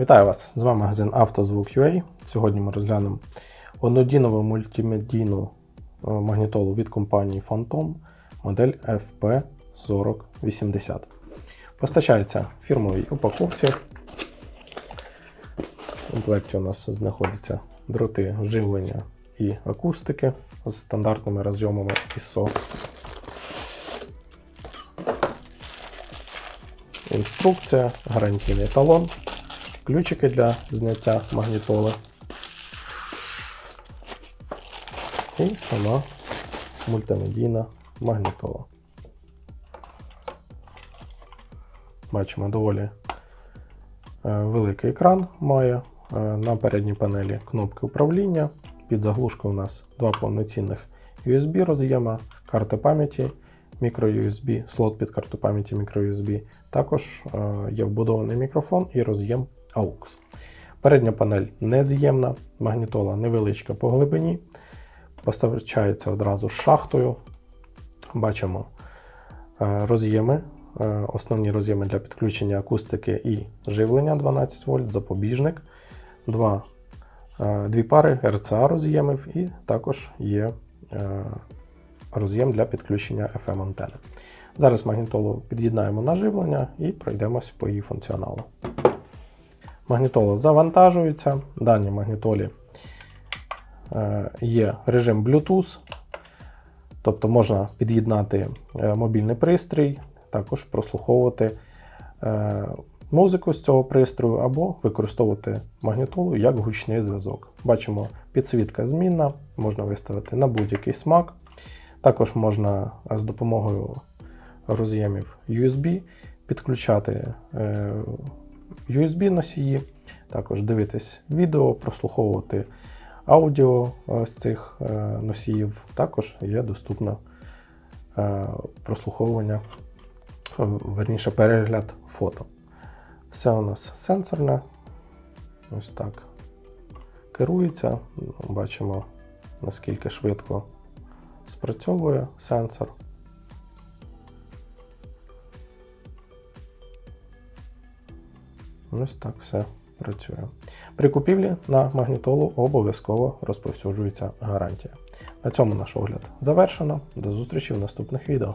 Вітаю вас! З вами магазин «Автозвук.UA». Сьогодні ми розглянемо однодінову мультимедійну е, магнітолу від компанії Phantom модель FP4080. Постачається в фірмовій упаковці. В комплекті у нас знаходяться дроти живлення і акустики з стандартними розйомами ISO. Інструкція, гарантійний талон, ключики для зняття магнітоли і сама мультимедійна магнітола. Бачимо доволі е, великий екран має. Е, На передній панелі кнопки управління. Під заглушкою у нас два повноцінних USB роз'єма, карта пам'яті, microUSB, слот під карту пам'яті microUSB. Також е, є вбудований мікрофон і роз'єм AUX. Передня панель нез'ємна, магнітола невеличка по глибині. Постачається одразу з шахтою. Бачимо е, роз'єми, е, основні роз'єми для підключення акустики і живлення 12 вольт, запобіжник, два, е, дві пари RCA роз'ємів, і також є роз'єм для підключення FM антени. Зараз магнітолу під'єднаємо на живлення і пройдемось по її функціоналу. Магнітола завантажується. В даній магнітолі е, є режим Bluetooth, тобто можна під'єднати е, мобільний пристрій, також прослуховувати е, музику з цього пристрою або використовувати магнітолу як гучний зв'язок. Бачимо, підсвітка змінна, можна виставити на будь-який смак. Також можна з допомогою роз'ємів USB підключати USB-носії, також дивитись відео, прослуховувати аудіо е, з цих е, носіїв. Також є доступно е, прослуховування, верніше перегляд фото. Все у нас сенсорне. Ось так керується. Бачимо, наскільки швидко спрацьовує сенсор. Ось так все працює. При купівлі на магнітолу обов'язково розповсюджується гарантія. На цьому наш огляд завершено. До зустрічі в наступних відео.